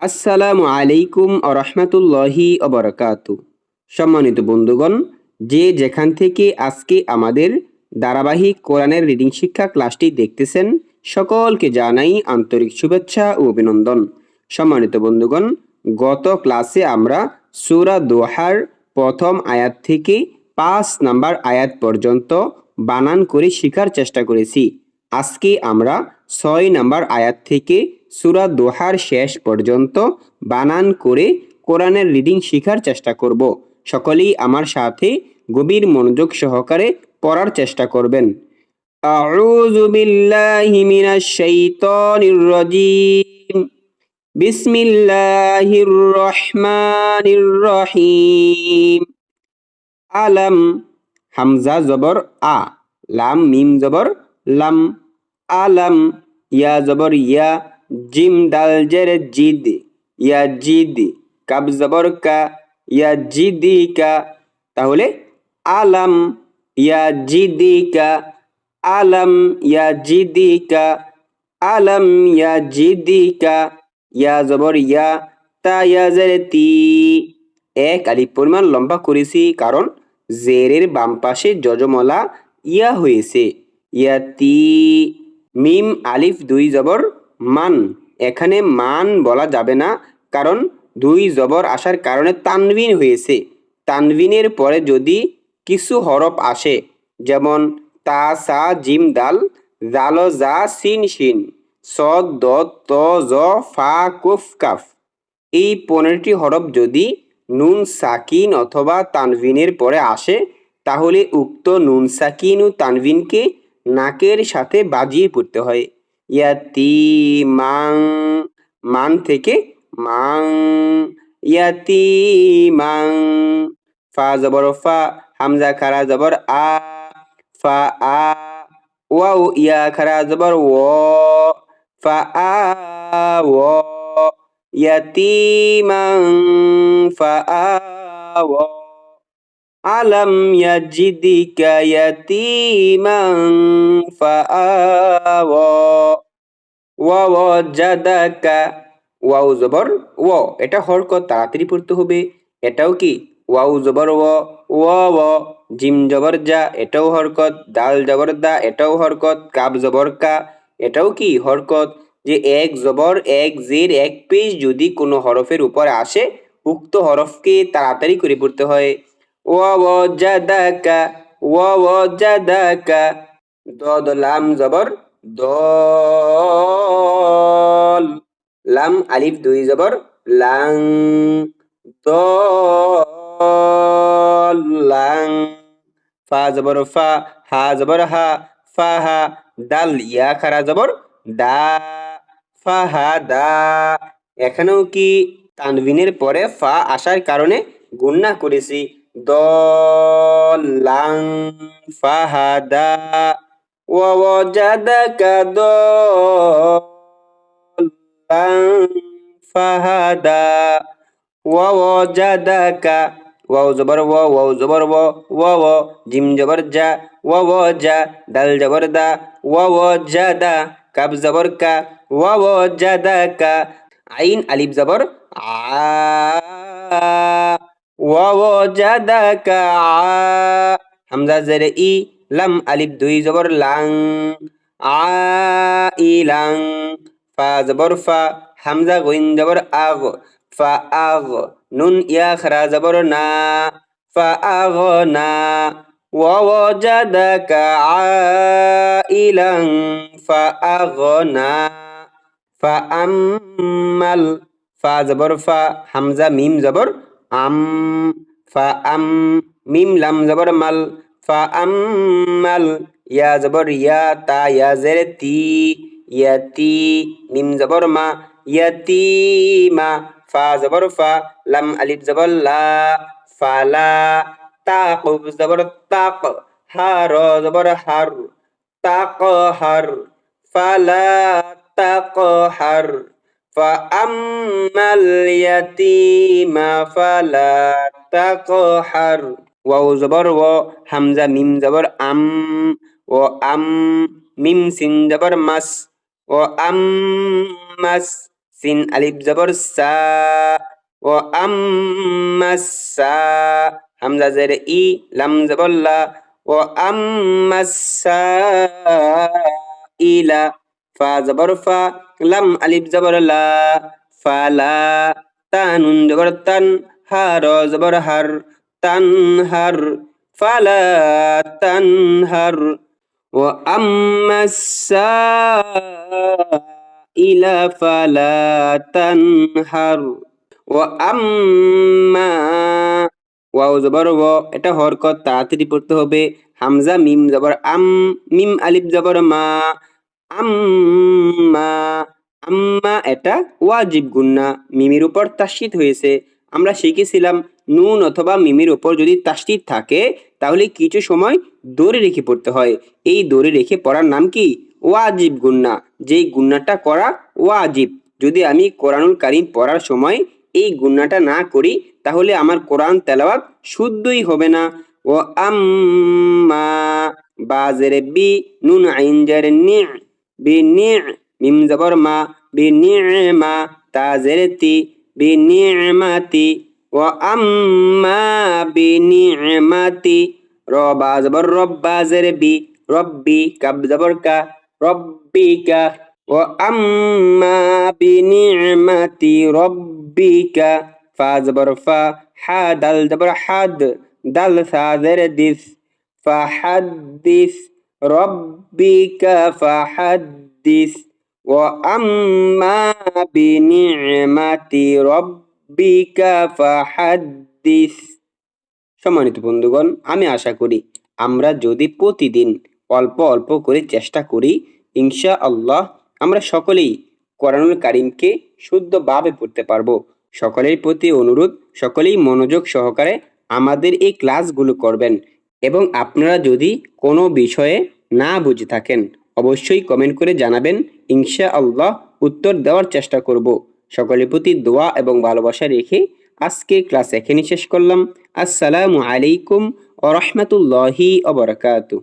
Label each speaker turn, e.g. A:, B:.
A: আসসালামু আলাইকুম রহমতুল্লাহি অবরকাত সম্মানিত বন্ধুগণ, যে যেখান থেকে আজকে আমাদের ধারাবাহিক কোরআনের রিডিং শিক্ষা ক্লাসটি দেখতেছেন, সকলকে জানাই আন্তরিক শুভেচ্ছা ও অভিনন্দন। সম্মানিত বন্ধুগণ, গত ক্লাসে আমরা সুরা দোহার প্রথম আয়াত থেকে পাঁচ নাম্বার আয়াত পর্যন্ত বানান করে শেখার চেষ্টা করেছি। আজকে আমরা ছয় নাম্বার আয়াত থেকে সুরা দোহার শেষ পর্যন্ত বানান করে কোরআনের রিডিং শেখার চেষ্টা করব সকলেই আমার সাথে গভীর মনোযোগ সহকারে পড়ার চেষ্টা করবেন أعوذ بالله من الشيطان الرجيم بسم الله الرحمن الرحيم আলাম হামজা জবর আ লাম মিম জবর লাম আলাম ইয়া জবর ইয়া জিম দাল জের জিদ ইয়া জিদ কাব জবর কা ইয়া জিদি কা তাহলে আলাম ইয়া জিদি কা আলাম ইয়া জিদি কা আলাম ইয়া জিদি কা ইয়া জবর ইয়া, তা ইয়া জের তি। এক আলিফ পরিমাণ লম্বা করেছি, কারণ জেরের বাম পাশে যজমলা ইয়া হয়েছে। ইয়াতি মিম আলিফ দুই জবর মান। এখানে মান বলা যাবে না, কারণ দুই জবর আসার কারণে তানবিন হয়েছে। তানবিনের পরে যদি কিছু হরফ আসে, যেমন তা, সা, জিম, দাল, জাল, জা, সিন, শিন, সদ দ ত, জ, ফা, কুফ, কাফ। এই পনেরোটি হরফ যদি নুন, সাকিন অথবা তানভিনের পরে আসে, তাহলে উক্ত নুন, সাকিন ও তানভিনকে নাকের সাথে বাজিয়ে পড়তে হয়। ইয়াতি মাং মান থেকে মাং। ইয়াতি মাং ফা জবর ফা, হামজা খারা জবর আ, ফা আ, ওয়াও ইয়া খারা জবর ও, ফা আ, ও। ইয়াতিমাং ফাআওয়া আলাম ইয়াজিদিকা ইয়াতিমাং ফাআওয়া ওয়া ওয়াজাদাকা ওয়াও জবর ও এটা হরকত তাড়াতাড়ি পড়তে হবে। এটাও কি? ওয়াও জবর, ও, ওয়া, ও, জিম জবর যা, এটাও হরকত দাল জবর দা, এটাও হরকত কাব জবর কা। এটাও কি? হরকত যে এক জবর, এক জের, এক পেজ যদি কোনো হরফের উপরে আসে, উক্ত হরফকে তাড়াতাড়ি করে পড়তে হয়। ওয়া ওয়াজাদাকা ওয়া ওয়াজাদাকা দদ লাম জবর দল। লাম, আলিফ, দুই, জবর, লাং, দল, লাং। ফা, জবর, ফা, হা, জবর, হা, ফা, হা, দাল, ইয়া, খারা, জবর, দা ফাহাদা এখানেও কি তানবিনের পরে ফা আসার কারণে গুন্না করেছি? দলাং ফাহাদা ওয়াজাদাকা দলাং ফাহাদা ওয়াজাদাকা ওয়াও জবর ওয়া ওয়াও জবর ওয়া ওয়া ওয়া জিম জবর যা ওয়া ওয়া যা দাল জবর দা ওয়া ওয়া যা দা কাব জবর কা ওয়া ওয়া যা দা কা আইন আলিফ জবর আ ওয়া ওয়া যা দা কা আ হামজা জের ই লাম আলিফ দুই জবর লাং আ ই লাং ফা জবর ফা হামজা গইন জবর আগ ফা আগ নুন ইয়া খরা জবর না ফা আগ না ووجدك عائلا فأغنى فأمل ফা জবর ফা হামজা মিম জবর আম ফা আম মিম লাম জবর মাল ফা আম্মাল ইয়া জবর ইয়া তা ইয়া জের তি ইয়াতি মিম জবর মা ইয়াতি মা ফা জবর ফা লাম আলিফ জবর লা ফালা তাক জবর তাক হার জবর হার তাক হার ফালা তাক হার فأما اليتيم فلا تقهر ওয়াও জবর, ও হামজা মিম জবর, আম, ও আম, মিম সিন জবর, মাস, ও আম, মাস, সিন আলিফ জবর, সা, ও আম্মাসা হামজা জের ই, লাম জবর, লা, ও আম্মাসা ইলা ফা জবর, ফা, লাম আলিফ জবর, লা ফালা তানুন জবর, তান হার জবর, হার তানহার ফালা তানহার وأما السائل فلا تنهر وأما ওয়াও জবর ও এটা হরকত তাড়াতাড়ি পড়তে হবে হামজা মিম জবর আম মিম আলিফ জবর মা আম্মা আম্মা এটা ওয়াজিব গুন্না মিমির উপর তাসিদ হয়েছে আমরা শিখেছিলাম নুন অথবা মিমির ওপর যদি তাসদিদ থাকে, তাহলে কিছু সময় দৌড়ে রেখে পড়তে হয়। এই দৌড়ে রেখে পড়ার নাম কি? ওয়াজিব গুন্না। যেই গুন্নাটা করা ওয়াজিব। যদি আমি কোরআনুল কারিম পড়ার সময় এই গুন্নাটা না করি, তাহলে আমার কোরআন তেলাওয়াত শুদ্ধই হবে না। ও আম্মা বি নুন মা তাজের তি وأما بنعمتي ربا زبر ربا زربي ربي كب زبر كا ربك وأما بنعمتي ربك فا زبر فا حدل زبر حد دل ثا زردث فحدث ربك فحدث وأما بنعمتي ربك সম্মানিত বন্ধুগণ, আমি আশা করি আমরা যদি প্রতিদিন অল্প অল্প করে চেষ্টা করি ইনশা আল্লাহ আমরা সকলেই করানুল কারিমকে শুদ্ধভাবে পড়তে পারব। সকলের প্রতি অনুরোধ, সকলেই মনোযোগ সহকারে আমাদের এই ক্লাসগুলো করবেন এবং আপনারা যদি কোনো বিষয়ে না বুঝে থাকেন, অবশ্যই কমেন্ট করে জানাবেন ইনশা আল্লাহ উত্তর দেওয়ার চেষ্টা করব। সকলের প্রতি দোয়া এবং ভালোবাসা রেখে আজকে ক্লাস এখানেই শেষ করলাম। আসসালামু আলাইকুম ও রহমতুল্লাহি অবরাকাতু